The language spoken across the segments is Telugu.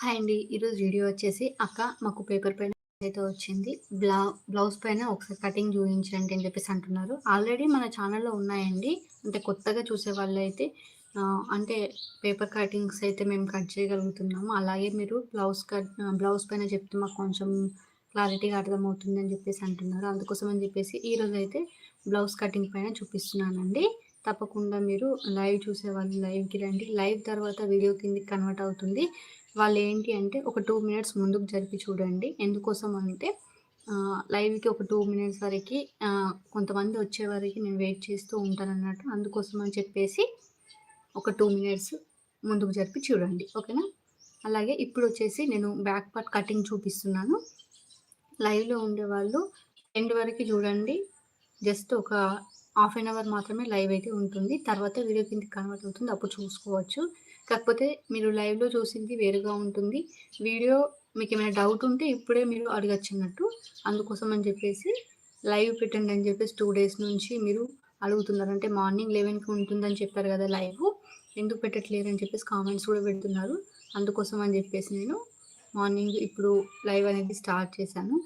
హాయ్ అండి. ఈరోజు వీడియో వచ్చేసి అక్క మాకు పేపర్ పైన అయితే వచ్చింది బ్లా బ్లౌజ్ పైన ఒకసారి కటింగ్ చూపించండి అని చెప్పేసి అంటున్నారు. ఆల్రెడీ మన ఛానల్లో ఉన్నాయండి. అంటే కొత్తగా చూసే వాళ్ళు అయితే అంటే పేపర్ కటింగ్స్ అయితే మేము కట్ చేయగలుగుతున్నాము. అలాగే మీరు బ్లౌజ్ కట్ బ్లౌజ్ పైన చెప్తే మాకు కొంచెం క్లారిటీగా అర్థమవుతుంది అని చెప్పేసి అంటున్నారు. అందుకోసం అని చెప్పేసి ఈరోజు అయితే బ్లౌజ్ కటింగ్ పైన చూపిస్తున్నానండి. తప్పకుండా మీరు లైవ్ చూసే వాళ్ళు లైవ్కి రండి. లైవ్ తర్వాత వీడియో కిందకి కన్వర్ట్ అవుతుంది. వాళ్ళు ఏంటి అంటే ఒక టూ మినిట్స్ ముందుకు జరిపి చూడండి. ఎందుకోసం అంటే లైవ్కి ఒక టూ మినిట్స్ వరకు కొంతమంది వచ్చే వరకు నేను వెయిట్ చేస్తూ ఉంటాను అన్నట్టు అందుకోసం అని చెప్పేసి ఒక టూ మినిట్స్ ముందుకు జరిపి చూడండి. ఓకేనా? అలాగే ఇప్పుడు వచ్చేసి నేను బ్యాక్ పార్ట్ కటింగ్ చూపిస్తున్నాను. లైవ్లో ఉండేవాళ్ళు ఎండ్ వరకు చూడండి. జస్ట్ ఒక హాఫ్ అన్ అవర్ మాత్రమే లైవ్ అయితే ఉంటుంది. తర్వాత వీడియో కింద కన్వర్ట్ అవుతుంది. అప్పుడు చూసుకోవచ్చు. కాకపోతే మీరు లైవ్లో చూసింది వేరుగా ఉంటుంది. వీడియో మీకు ఏమైనా డౌట్ ఉంటే ఇప్పుడే మీరు అడగచ్చు అన్నట్టు అందుకోసం అని చెప్పేసి లైవ్ పెట్టండి అని చెప్పేసి టూ డేస్ నుంచి మీరు అడుగుతున్నారు. అంటే మార్నింగ్ లెవెన్కి ఉంటుందని చెప్పారు కదా లైవ్. ఎందుకు పెట్టట్లేరు అని చెప్పేసి కామెంట్స్ కూడా పెడుతున్నారు. అందుకోసం అని చెప్పేసి నేను మార్నింగ్ ఇప్పుడు లైవ్ అనేది స్టార్ట్ చేశాను.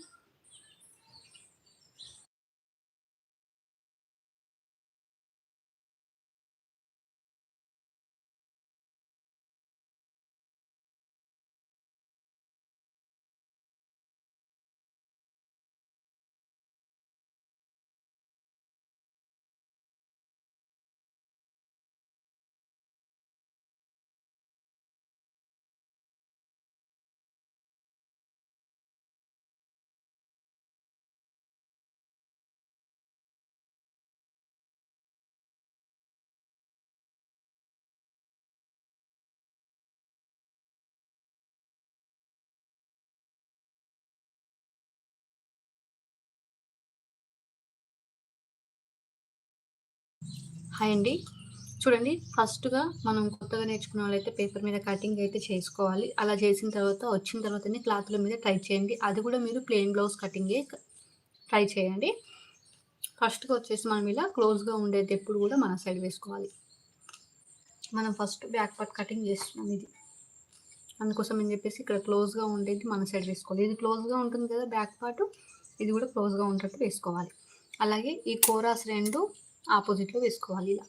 హాయ్ అండి. చూడండి ఫస్ట్గా మనం కొత్తగా నేర్చుకున్న వాళ్ళైతే పేపర్ మీద కటింగ్ అయితే చేసుకోవాలి. అలా చేసిన తర్వాత వచ్చిన తర్వాతనే క్లాత్ల మీద ట్రై చేయండి. అది కూడా మీరు ప్లెయిన్ బ్లౌజ్ కటింగే ట్రై చేయండి. ఫస్ట్గా వచ్చేసి మనం ఇలా క్లోజ్గా ఉండేది ఎప్పుడు కూడా మన సైడ్ వేసుకోవాలి. మనం ఫస్ట్ బ్యాక్ పార్ట్ కటింగ్ చేస్తున్నాం ఇది. అందుకోసం అని చెప్పేసి ఇక్కడ క్లోజ్గా ఉండేది మన సైడ్ వేసుకోవాలి. ఇది క్లోజ్గా ఉంటుంది కదా బ్యాక్ పార్ట్ ఇది కూడా క్లోజ్గా ఉండేట్టు వేసుకోవాలి. అలాగే ఈ కోరాస్ రెండు ఆపోజిట్లో వేసుకోవాలి ఇలా.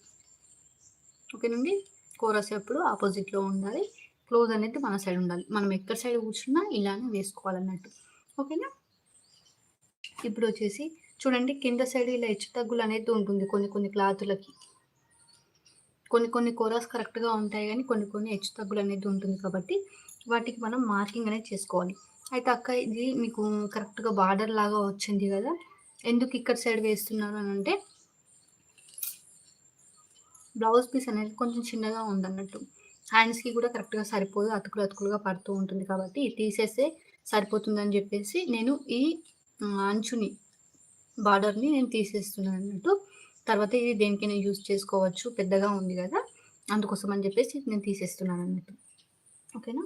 ఓకేనండి? కోరస్ ఎప్పుడు ఆపోజిట్లో ఉండాలి. క్లోజ్ అనేది మన సైడ్ ఉండాలి. మనం ఎక్కడ సైడ్ కూర్చున్నా ఇలానే వేసుకోవాలన్నట్టు. ఓకేనా? ఇప్పుడు వచ్చేసి చూడండి కింద సైడ్ ఇలా హెచ్చు తగ్గులు అనేది ఉంటుంది కొన్ని కొన్ని క్లాతులకి. కొన్ని కొన్ని కోరాస్ కరెక్ట్గా ఉంటాయి కానీ కొన్ని కొన్ని హెచ్చు తగ్గులు అనేది ఉంటుంది కాబట్టి వాటికి మనం మార్కింగ్ అనేది చేసుకోవాలి. అయితే అక్క ఇది మీకు కరెక్ట్గా బార్డర్ లాగా వచ్చింది కదా? ఎందుకు ఇక్కడ సైడ్ వేస్తున్నారు అని అంటే బ్లౌజ్ పీస్ అనేది కొంచెం చిన్నగా ఉందన్నట్టు. హ్యాండ్స్కి కూడా కరెక్ట్గా సరిపోదు అతుకులు అతుకులుగా పడుతూ ఉంటుంది కాబట్టి తీసేస్తే సరిపోతుందని చెప్పేసి నేను ఈ అంచుని బార్డర్ని నేను తీసేస్తున్నాను అన్నట్టు. తర్వాత ఇది దేనికైనా యూజ్ చేసుకోవచ్చు పెద్దగా ఉంది కదా అందుకోసం అని చెప్పేసి నేను తీసేస్తున్నాను అన్నట్టు. ఓకేనా?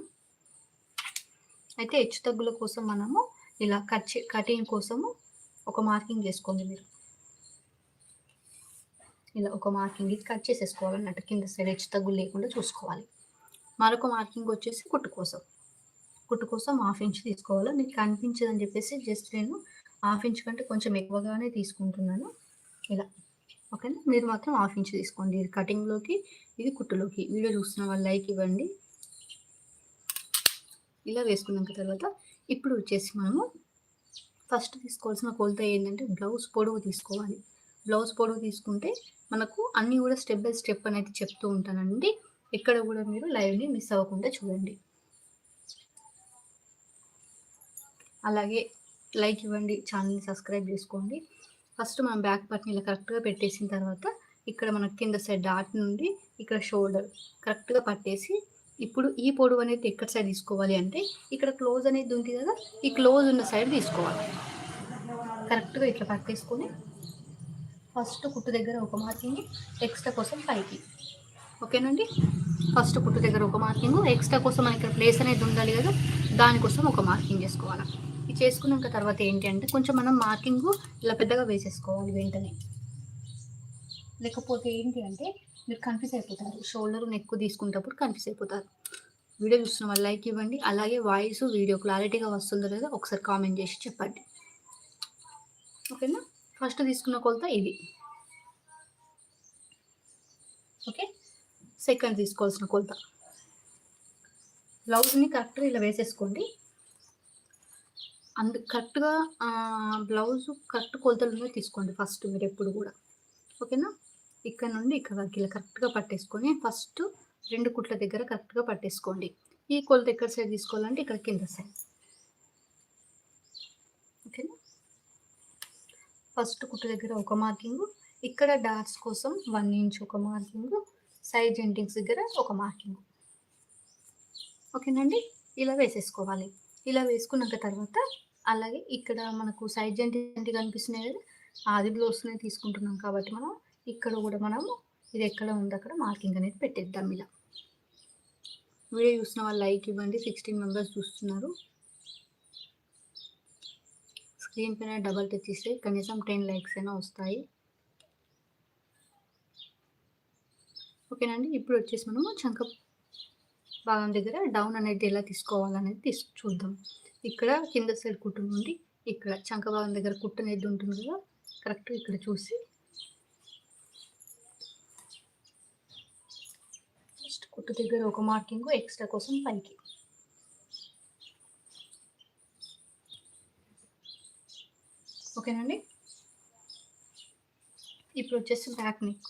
అయితే హెచ్చు తగ్గుల కోసం మనము ఇలా కట్ కటింగ్ కోసము ఒక మార్కింగ్ చేసుకోండి మీరు. ఇలా ఒక మార్కింగ్ ఇది కట్ చేసేసుకోవాలన్నట్టు కింద సైడ్ హెచ్చు తగ్గు లేకుండా చూసుకోవాలి. మరొక మార్కింగ్ వచ్చేసి కుట్టు కోసం. కుట్టు కోసం హాఫ్ ఇంచ్ తీసుకోవాలి. మీకు కనిపించదని చెప్పేసి జస్ట్ నేను హాఫ్ ఇంచ్ కంటే కొంచెం ఎక్కువగానే తీసుకుంటున్నాను. ఇలా. ఓకేనా? మీరు మాత్రం హాఫ్ ఇంచ్ తీసుకోండి. ఇది కటింగ్లోకి ఇది కుట్టులోకి. వీడియో చూస్తున్న వాళ్ళు లైక్ ఇవ్వండి. ఇలా వేసుకున్నాక తర్వాత ఇప్పుడు వచ్చేసి మనము ఫస్ట్ తీసుకోవాల్సిన కొలత ఏంటంటే బ్లౌజ్ పొడవు తీసుకోవాలి. బ్లౌజ్ పొడవు తీసుకుంటే మనకు అన్నీ కూడా స్టెప్ బై స్టెప్ అనేది చెప్తూ ఉంటానండి. ఇక్కడ కూడా మీరు లైవ్ని మిస్ అవ్వకుండా చూడండి. అలాగే లైక్ ఇవ్వండి ఛానల్ని సబ్స్క్రైబ్ చేసుకోండి. ఫస్ట్ మనం బ్యాక్ పార్ట్ని ఇలా కరెక్ట్గా పెట్టేసిన తర్వాత ఇక్కడ మన కింద సైడ్ డాట్ నుండి ఇక్కడ షోల్డర్ కరెక్ట్గా పట్టేసి ఇప్పుడు ఈ పొడవు అనేది ఎక్కడ సైడ్ తీసుకోవాలి అంటే ఇక్కడ క్లోజ్ అనేది ఉంది కదా ఈ క్లోజ్ ఉన్న సైడ్ తీసుకోవాలి. కరెక్ట్గా ఇట్లా పట్టేసుకొని ఫస్ట్ కుట్టు దగ్గర ఒక మార్కింగ్ ఎక్స్ట్రా కోసం పైకి. ఓకేనండి? ఫస్ట్ కుట్టు దగ్గర ఒక మార్కింగ్ ఎక్స్ట్రా కోసం మనకి ఇక్కడ ప్లేస్ అనేది ఉండాలి కదా దానికోసం ఒక మార్కింగ్ చేసుకోవాలి. ఇది చేసుకున్నాక తర్వాత ఏంటి అంటే కొంచెం మనం మార్కింగ్ ఇలా పెద్దగా వేసేసుకోవాలి వెంటనే. లేకపోతే ఏంటి అంటే మీరు కన్ఫ్యూజ్ అయిపోతారు. షోల్డర్ నెక్ తీసుకునేటప్పుడు కన్ఫ్యూజ్ అయిపోతారు. వీడియో చూస్తున్న వాళ్ళు లైక్ ఇవ్వండి. అలాగే వాయిస్ వీడియో క్లారిటీగా వస్తుందో లేదో ఒకసారి కామెంట్ చేసి చెప్పండి. ఓకేనా? ఫస్ట్ తీసుకున్న కొలత ఇది. ఓకే? సెకండ్ తీసుకోవాల్సిన కొలత. బ్లౌజ్ని కరెక్ట్గా ఇలా వేసేసుకోండి. అందు కరెక్ట్గా బ్లౌజ్ కరెక్ట్ కొలతలు తీసుకోండి ఫస్ట్ మీరు ఎప్పుడు కూడా. ఓకేనా? ఇక్కడ నుండి ఇక్కడ వరకు ఇలా కరెక్ట్గా పట్టేసుకొని ఫస్ట్ రెండు కుట్ల దగ్గర కరెక్ట్గా పట్టేసుకోండి. ఈ కొలత ఎక్కడ సైడ్ తీసుకోవాలంటే ఇక్కడ కింద సైడ్ ఓకేనా ఫస్ట్ కుట్టు దగ్గర ఒక మార్కింగ్ ఇక్కడ డాట్స్ కోసం వన్ ఇంచ్ ఒక మార్కింగ్ సైడ్ జెంటింగ్స్ దగ్గర ఒక మార్కింగ్. ఓకేనండి? ఇలా వేసేసుకోవాలి. ఇలా వేసుకున్నాక తర్వాత అలాగే ఇక్కడ మనకు సైడ్ జెంటింగ్ కనిపిస్తున్నాయి కదా ఆది బ్లౌస్నే తీసుకుంటున్నాం కాబట్టి మనం ఇక్కడ కూడా మనము ఇది ఎక్కడ ఉంది అక్కడ మార్కింగ్ అనేది పెట్టేద్దాం ఇలా. వీడియో చూసిన వాళ్ళు లైక్ ఇవ్వండి. సిక్స్టీన్ మెంబర్స్ చూస్తున్నారు. స్క్రీన్ పైన డబల్ టచ్ ఇస్తే కనీసం టెన్ లైక్స్ అయినా వస్తాయి. ఓకేనండి ఇప్పుడు వచ్చేసి మనము చంక భాగం దగ్గర డౌన్ అనేది ఎలా తీసుకోవాలనేది తీసు చూద్దాం. ఇక్కడ కింద సైడ్ కుట్టు నుండి ఇక్కడ చంక భాగం దగ్గర కుట్టు అనేది ఉంటుంది కదా కరెక్ట్ ఇక్కడ చూసి. ఫస్ట్ కుట్టు దగ్గర ఒక మార్కింగ్ ఎక్స్ట్రా కోసం పైకి. ఓకేనండి? ఇప్పుడు వచ్చేసి బ్యాక్ నెక్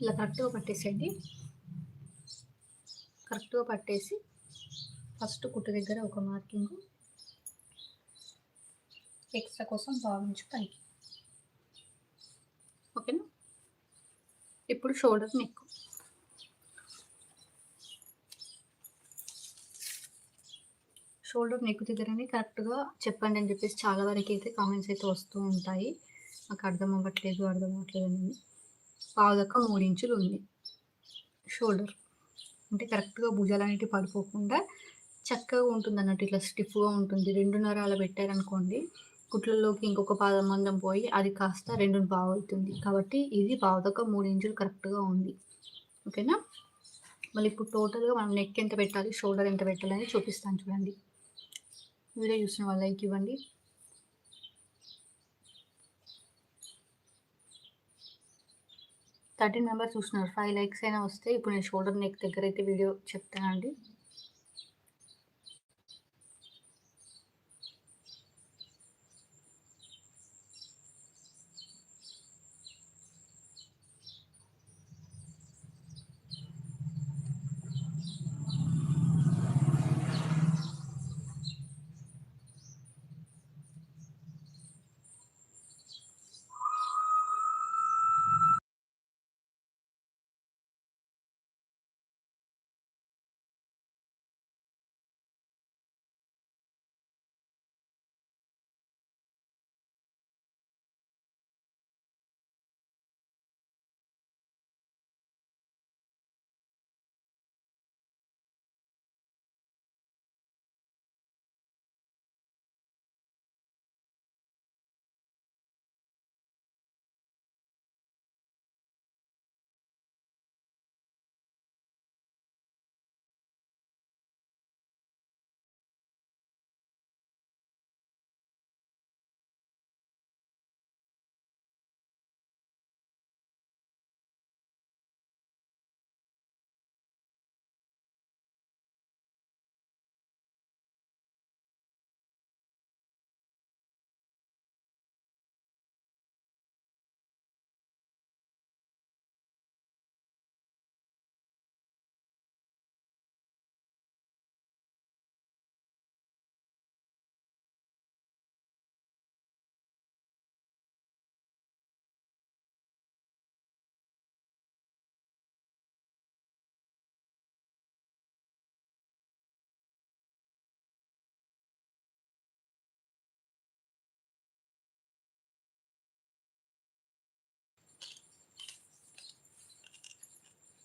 ఇలా కరెక్ట్గా పట్టేసేయండి. కరెక్ట్గా పట్టేసి ఫస్ట్ కుట్టు దగ్గర ఒక మార్కింగ్ ఎక్స్ట్రా కోసం భావించు పైకి. ఓకేనా? ఇప్పుడు షోల్డర్ నెక్ షోల్డర్ నెక్ దగ్గరని కరెక్ట్గా చెప్పండి అని చెప్పేసి చాలా వరకు అయితే కామెంట్స్ అయితే వస్తూ ఉంటాయి. నాకు అర్థం అవ్వట్లేదు అర్థం అవ్వట్లేదు అని. పావుదక్క మూడు ఇంచులు ఉంది షోల్డర్. అంటే కరెక్ట్గా భుజాలు అనేవి పడిపోకుండా చక్కగా ఉంటుంది అన్నట్టు ఇట్లా స్టిఫ్గా ఉంటుంది. రెండున్నర అలా పెట్టారనుకోండి కుట్లలోకి ఇంకొక పాదం మందం పోయి అది కాస్త రెండు బావు అవుతుంది. కాబట్టి ఇది పావుదక్క మూడు ఇంచులు కరెక్ట్గా ఉంది. ఓకేనా? మళ్ళీ ఇప్పుడు టోటల్గా మనం నెక్ ఎంత పెట్టాలి షోల్డర్ ఎంత పెట్టాలి అని చూపిస్తాను చూడండి. వీడియో చూసిన వాళ్ళ లైక్ ఇవ్వండి. థర్టీన్ మెంబర్స్ చూస్తున్నారు. ఫైవ్ లైక్స్ అయినా వస్తే ఇప్పుడు నేను షోల్డర్ నెక్ దగ్గర అయితే వీడియో చెప్తానండి.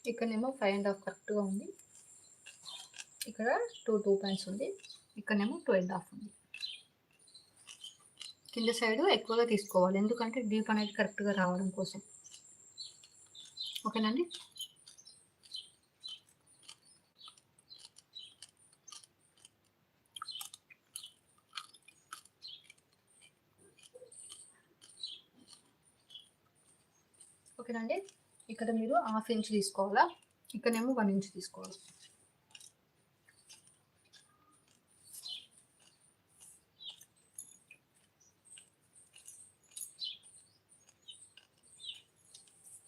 ఇక్కడనేమో ఫైవ్ అండ్ హాఫ్ కరెక్ట్గా ఉంది. ఇక్కడ టూ టూ పాయింట్స్ ఉంది. ఇక్కడనేమో టూ అండ్ హాఫ్ ఉంది. కింద సైడ్ ఎక్కువగా తీసుకోవాలి. ఎందుకంటే డీప్ అనేది కరెక్ట్గా రావడం కోసం. ఓకేనండి? ఓకేనండి? ఇక్కడ మీరు హాఫ్ ఇంచ్ తీసుకోవాలా? ఇక్కడేమో వన్ ఇంచ్ తీసుకోవాలి.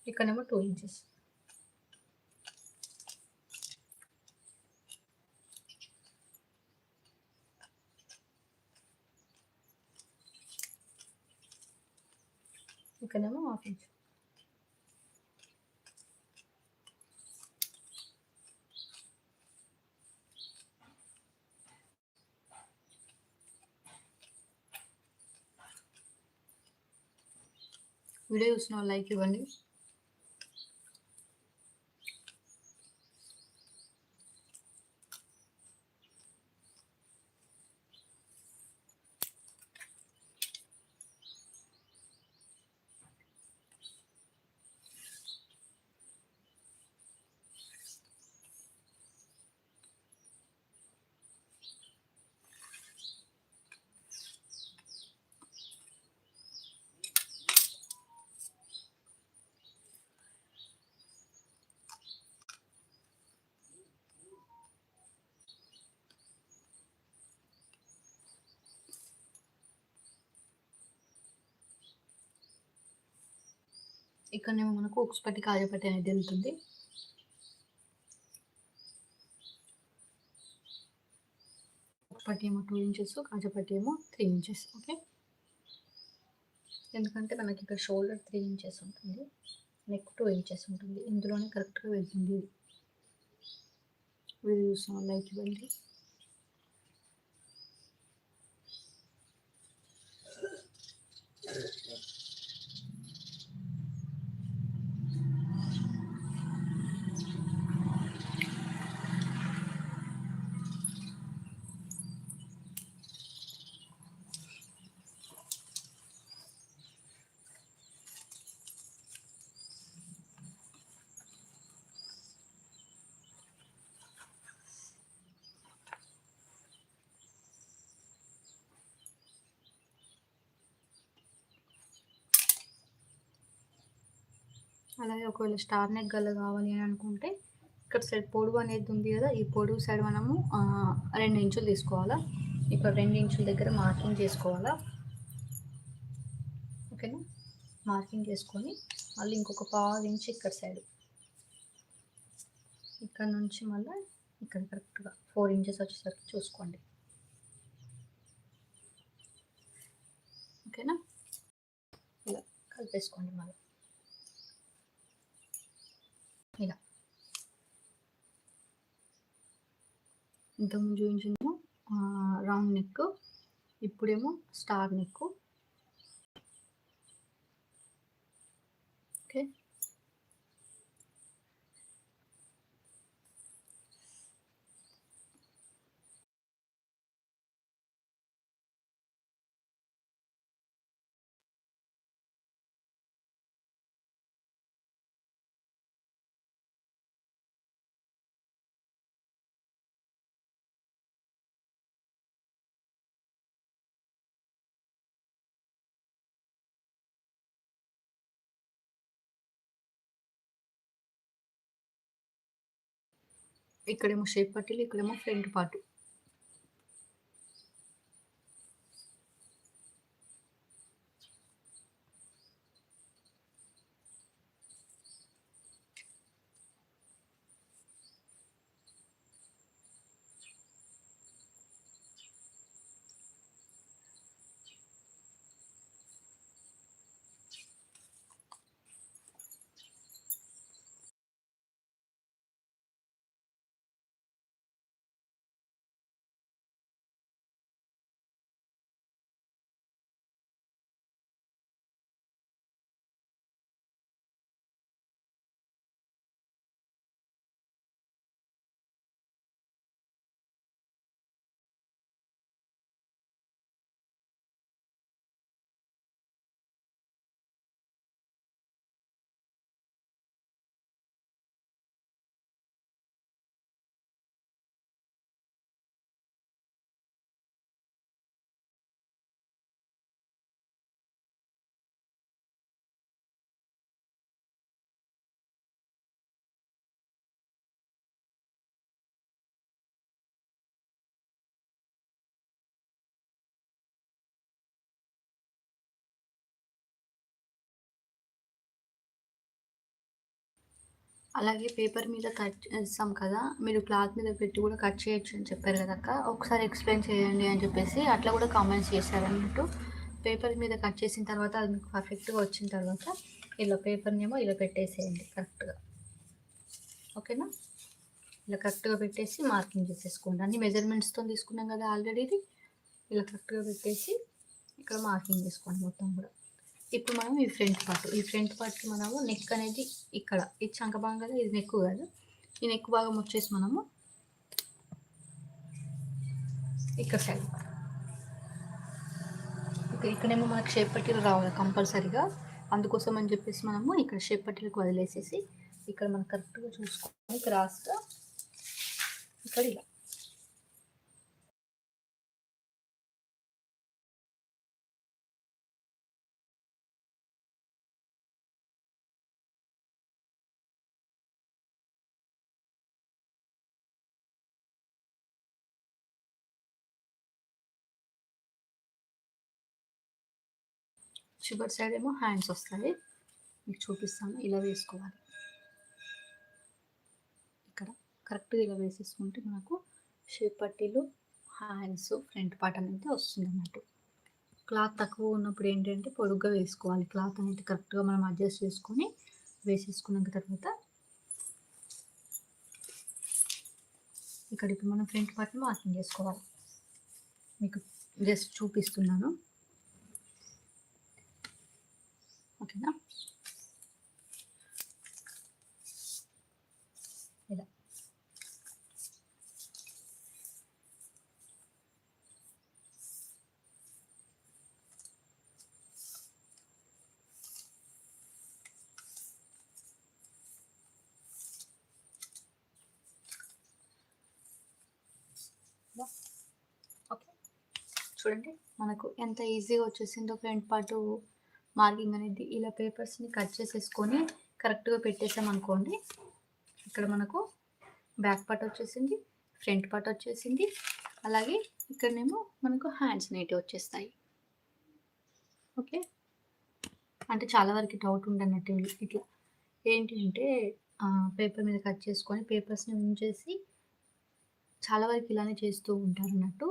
ఇక్కడనేమో టూ ఇంచెస్. ఇక్కడేమో హాఫ్ ఇంచ్. వీడియో చూసిన లైక్ ఇవ్వండి. ఇక్కడనేమో మనకు ఉక్సుపట్టి కాజపట్టి అనేది వెళ్తుంది. ఉక్సుపట్టి ఏమో టూ ఇంచెస్ కాజపట్టి ఏమో త్రీ ఇంచెస్ ఓకే ఎందుకంటే మనకి ఇక్కడ షోల్డర్ త్రీ ఇంచెస్ ఉంటుంది. నెక్ టూ ఇంచెస్ ఉంటుంది. ఇందులోనే కరెక్ట్గా వెళ్తుంది ఇది. వీడియో చూసిన లైక్ ఇవ్వండి. అలాగే ఒకవేళ స్టార్ నెక్ గల్ల కావాలి అని అనుకుంటే ఇక్కడ సైడ్ పొడుగు అనేది ఉంది కదా ఈ పొడుగు సైడ్ మనము రెండు ఇంచులు తీసుకోవాలా? ఇక్కడ రెండు ఇంచుల దగ్గర మార్కింగ్ చేసుకోవాలా? ఓకేనా? మార్కింగ్ చేసుకొని మళ్ళీ ఇంకొక పావు ఇంచు ఇక్కడ సైడ్. ఇక్కడ నుంచి మళ్ళీ ఇక్కడ కరెక్ట్గా ఫోర్ ఇంచెస్ వచ్చేసరికి చూసుకోండి. ఓకేనా? ఇలా కలిపేసుకోండి మళ్ళీ ఇలా ఇంతకుముందు చూపించిందేమో రౌండ్ నెక్ ఇప్పుడేమో స్టార్ నెక్ ఓకే ఇక్కడేమో షేప్ పట్టీలు ఇక్కడేమో ఫ్రంట్ పార్ట్. అలాగే పేపర్ మీద కట్ చేస్తాం కదా మీరు క్లాత్ మీద పెట్టి కూడా కట్ చేయొచ్చు అని చెప్పారు కదా అక్క. ఒకసారి ఎక్స్ప్లెయిన్ చేయండి అని చెప్పేసి అట్లా కూడా కామెంట్స్ చేశారు అన్నట్టు పేపర్ మీద కట్ చేసిన తర్వాత అది మీకు పర్ఫెక్ట్గా వచ్చిన తర్వాత ఇలా పేపర్నేమో ఇలా పెట్టేసేయండి కరెక్ట్గా. ఓకేనా? ఇలా కరెక్ట్గా పెట్టేసి మార్కింగ్ చేసేసుకోండి. అన్ని మెజర్మెంట్స్తో తీసుకున్నాం కదా ఆల్రెడీ ఇలా కరెక్ట్గా పెట్టేసి ఇక్కడ మార్కింగ్ చేసుకోండి మొత్తం కూడా. ఇప్పుడు మనం ఈ ఫ్రంట్ పార్ట్ ఈ ఫ్రంట్ పార్ట్కి మనము నెక్ అనేది ఇక్కడ ఇది చంక భాగం కదా ఇది నెక్ కాదు. ఈ నెక్ భాగం వచ్చేసి మనము ఇక్కడ సైడ్ ఓకే ఇక్కడేమో మనకు షేప్ పట్టీలు రావాలి కంపల్సరీగా. అందుకోసం అని చెప్పేసి మనము ఇక్కడ షేప్ పట్టీలకు వదిలేసేసి ఇక్కడ మనం కరెక్ట్గా చూసుకొని క్రాస్గా ఇక్కడ ఇలా. షుగర్ సైడ్ ఏమో హ్యాండ్స్ వస్తాయి. మీకు చూపిస్తాను. ఇలా వేసుకోవాలి. ఇక్కడ కరెక్ట్గా ఇలా వేసేసుకుంటే మనకు షేప్ పట్టీలు హ్యాండ్స్ ఫ్రంట్ పార్ట్ అనేది వస్తుంది అన్నట్టు. క్లాత్ తక్కువ ఉన్నప్పుడు ఏంటంటే పొడుగ్గా వేసుకోవాలి. క్లాత్ అనేది కరెక్ట్గా మనం అడ్జస్ట్ చేసుకొని వేసేసుకున్నాక తర్వాత ఇక్కడ ఇప్పుడు మనం ఫ్రంట్ పార్ట్ని మార్కింగ్ చేసుకోవాలి. మీకు జస్ట్ చూపిస్తున్నాను. ఓకేనా? ఇలా ఓకే. చూడండి మనకు ఎంత ఈజీగా వచ్చేసిందో ఫ్రంట్ పార్ట్ మార్కింగ్ అనేది ఇలా పేపర్స్ని కట్ చేసేసుకొని కరెక్ట్గా పెట్టేసాం అనుకోండి. ఇక్కడ మనకు బ్యాక్ పార్ట్ వచ్చేసింది ఫ్రంట్ పార్ట్ వచ్చేసింది. అలాగే ఇక్కడనేమో మనకు హ్యాండ్స్ నీట్గా వచ్చేస్తాయి. ఓకే? అంటే చాలా వరకు డౌట్ ఉండన్నట్టు ఇట్లా. ఏంటి అంటే పేపర్ మీద కట్ చేసుకొని పేపర్స్ని ఉంచేసి చాలా వరకు ఇలానే చేస్తూ ఉంటారు అన్నట్టు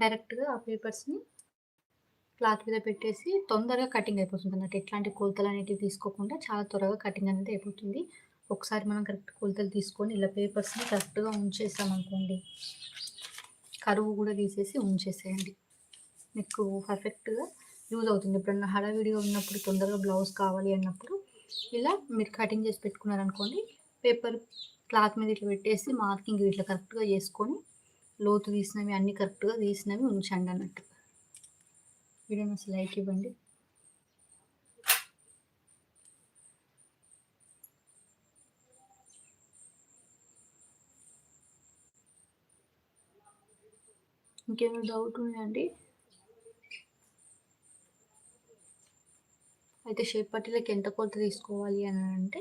డైరెక్ట్గా ఆ పేపర్స్ని క్లాత్ మీద పెట్టేసి తొందరగా కటింగ్ అయిపోతుంది అన్నట్టు. ఎట్లాంటి కొలతలు అనేటివి తీసుకోకుండా చాలా త్వరగా కటింగ్ అనేది అయిపోతుంది. ఒకసారి మనం కరెక్ట్ కొలతలు తీసుకొని ఇలా పేపర్స్ని కరెక్ట్గా ఉంచేసామనుకోండి కరువు కూడా తీసేసి ఉంచేసేయండి. మీకు పర్ఫెక్ట్గా యూజ్ అవుతుంది. ఎప్పుడన్నా హడావిడిగా ఉన్నప్పుడు తొందరగా బ్లౌజ్ కావాలి అన్నప్పుడు ఇలా మీరు కటింగ్ చేసి పెట్టుకున్నారనుకోండి పేపర్ క్లాత్ మీద ఇట్లా పెట్టేసి మార్కింగ్ ఇట్లా కరెక్ట్గా చేసుకొని లోతు తీసినవి అన్నీ కరెక్ట్గా తీసినవి ఉంచండి అన్నట్టు. వీడియోని అసలు లైక్ ఇవ్వండి. ఇంకేమైనా డౌట్ ఉందండి అయితే షేప్ పట్టీలకి ఎంత కొలత తీసుకోవాలి అని అంటే